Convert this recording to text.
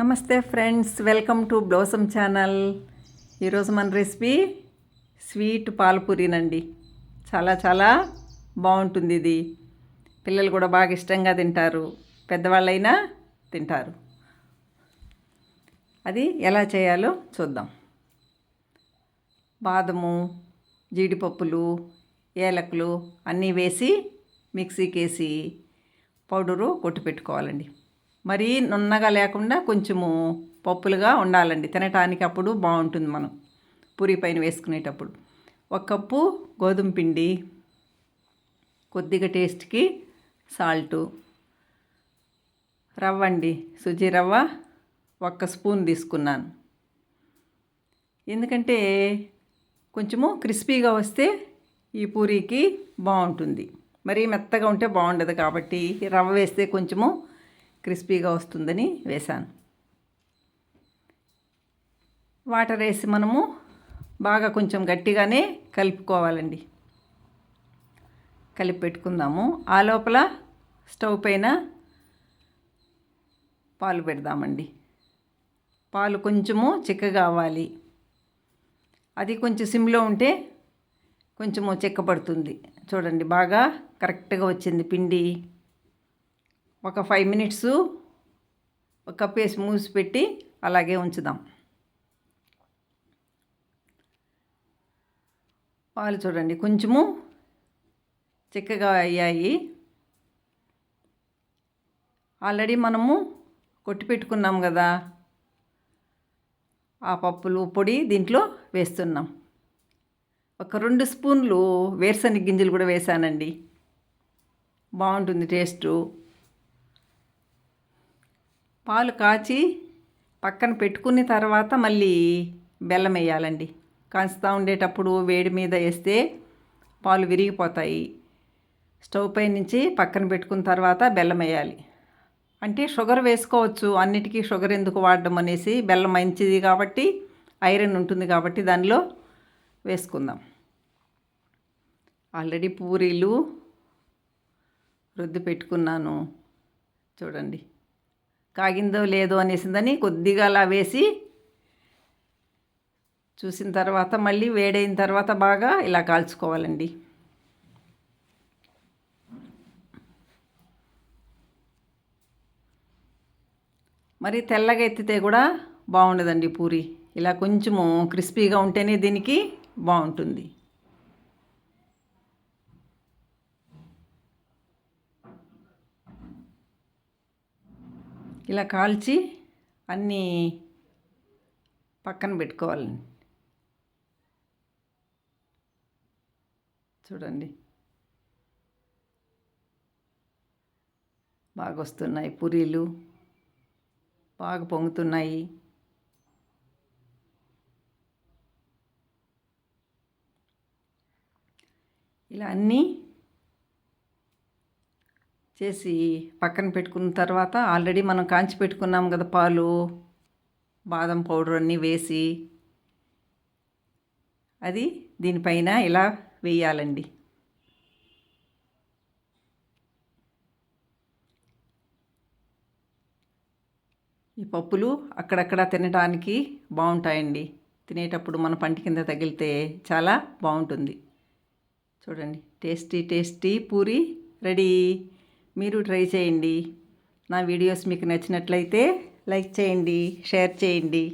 నమస్తే friends welcome to Blossom channel. ఈరోజు మన రెసిపీ స్వీట్ పాలపూరినండి చాలా చాలా బాగుంటుంది ఇది. పిల్లలు కూడా బాగా ఇష్టంగా తింటారు. పెద్దవాళ్ళైనా తింటారు. అది ఎలా చేయాలో చూద్దాం. బాదము జీడిపప్పులు ఏలకులు అన్నీ వేసి మిక్సీకి వేసి పౌడరు కొట్టి పెట్టుకోవాలండి మరీ నున్నగా లేకుండా కొంచెము పప్పులుగా ఉండాలండి. తినటానికి అప్పుడు బాగుంటుంది మనం. పూరి పైన వేసుకునేటప్పుడు. ఒక కప్పు గోధుమ పిండి కొద్దిగా టేస్ట్కి సాల్టు రవ్వ అండి. సుజీ రవ్వ ఒక్క స్పూన్ తీసుకున్నాను. ఎందుకంటే కొంచెము క్రిస్పీగా వస్తే ఈ పూరీకి బాగుంటుంది. మరీ మెత్తగా ఉంటే బాగుండదు కాబట్టి రవ్వ వేస్తే కొంచెము క్రిస్పీగా వస్తుందని వేశాను. వాటర్ వేసి మనము బాగా కొంచెం గట్టిగానే కలుపుకోవాలండి. కలిపి పెట్టుకుందాము. ఆ లోపల స్టవ్ పైన పాలు పెడదామండి. పాలు కొంచెము చిక్కగా అవ్వాలి. అది కొంచెం సిమ్లో ఉంటే కొంచెము చిక్కపడుతుంది చూడండి బాగా కరెక్ట్గా వచ్చింది పిండి. ఒక ఫైవ్ మినిట్స్ ఒక కప్ వేసి మూసి పెట్టి అలాగే ఉంచుదాం. పాలు చూడండి కొంచెము చిక్కగా అయ్యాయి. ఆల్రెడీ మనము కొట్టి పెట్టుకున్నాం కదా. ఆ పప్పులు పొడి దీంట్లో వేస్తున్నాం. ఒక రెండు స్పూన్లు వేరుశనగ గింజలు కూడా వేసానండి. బాగుంటుంది టేస్టు. పాలు కాచి పక్కన పెట్టుకున్న తర్వాత మళ్ళీ బెల్లం వేయాలండి. కాంచుతూ ఉండేటప్పుడు వేడి మీద వేస్తే పాలు విరిగిపోతాయి. స్టవ్ పై నుంచి పక్కన పెట్టుకున్న తర్వాత బెల్లం వేయాలి. అంటే షుగర్ వేసుకోవచ్చు. అన్నిటికీ షుగర్ ఎందుకు వాడడం అనేసి బెల్లం మంచిది కాబట్టి ఐరన్ ఉంటుంది కాబట్టి దానిలో వేసుకుందాం. ఆల్రెడీ పూరీలు రుద్ది పెట్టుకున్నాను. చూడండి. కాగిందో లేదో అనేసిందని కొద్దిగా అలా వేసి చూసిన తర్వాత మళ్ళీ వేడైన తర్వాత బాగా ఇలా కాల్చుకోవాలండి. మరి తెల్లగా ఎత్తితే కూడా బాగుండదండి పూరి. ఇలా కొంచెము క్రిస్పీగా ఉంటేనే దీనికి బాగుంటుంది. ఇలా కాల్చి అన్నీ పక్కన పెట్టుకోవాలండి చూడండి. బాగా వస్తున్నాయి పూరీలు. బాగా పొంగుతున్నాయి. ఇలా అన్నీ చేసి పక్కన పెట్టుకున్న తర్వాత ఆల్రెడీ మనం కాంచి పెట్టుకున్నాం కదా పాలు బాదం పౌడర్ అన్నీ వేసి. అది దీనిపైన ఇలా వేయాలండి. ఈ పప్పులు అక్కడక్కడ తినడానికి బాగుంటాయండి. తినేటప్పుడు మన పంటి కింద తగిలితే చాలా బాగుంటుంది. చూడండి టేస్టీ టేస్టీ పూరి రెడీ. మీరు ట్రై చేయండి. నా వీడియోస్ మీకు నచ్చినట్లయితే లైక్ చేయండి షేర్ చేయండి.